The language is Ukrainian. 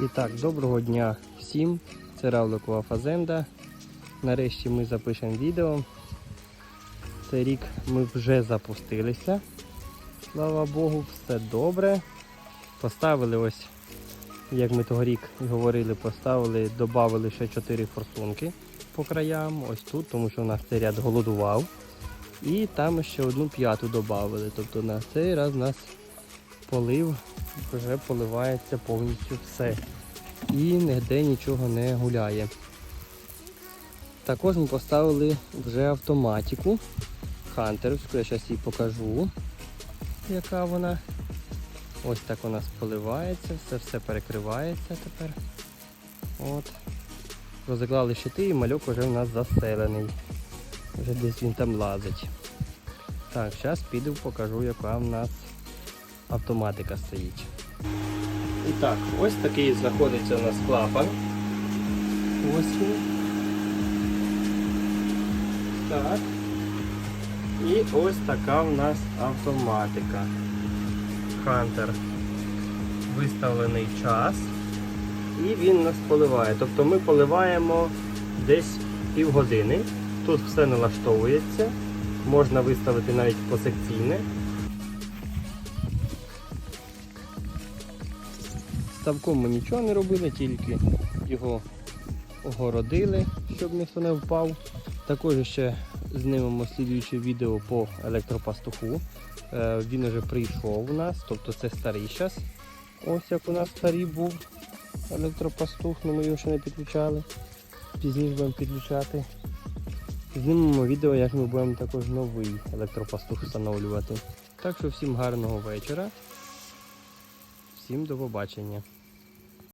І так, доброго дня всім. Це Равликова Фазенда. Нарешті ми запишемо відео. Цей рік ми вже запустилися. Слава Богу, все добре. Поставили ось, як ми того рік говорили, поставили, додали ще 4 форсунки по краям. Ось тут, тому що у нас цей ряд голодував. І там ще одну п'яту додали. Тобто на цей раз нас полив вже поливається повністю все. І ніде нічого не гуляє. Також ми поставили вже автоматику хантерівську, я зараз її покажу, яка вона. Ось так у нас поливається, все все перекривається тепер. От. Розіклали щити і мальок вже у нас заселений. Вже десь він там лазить. Так, зараз піду покажу, яка в нас автоматика стоїть. І так, ось такий знаходиться у нас клапан. Ось він. Так. І ось така у нас автоматика. Хантер. Виставлений час. І він нас поливає. Тобто ми поливаємо десь півгодини. Тут все налаштовується. Можна виставити навіть посекційне. Ставком ми нічого не робили, тільки його огородили, щоб ніхто не впав. Також ще знімемо слідуюче відео по електропастуху. Е, Він вже прийшов у нас, тобто це старий час. Ось як у нас старий був електропастух, але ми його ще не підключали. Пізніше будемо підключати. Знімемо відео, як ми будемо також новий електропастух встановлювати. Так що всім гарного вечора. Всім до побачення.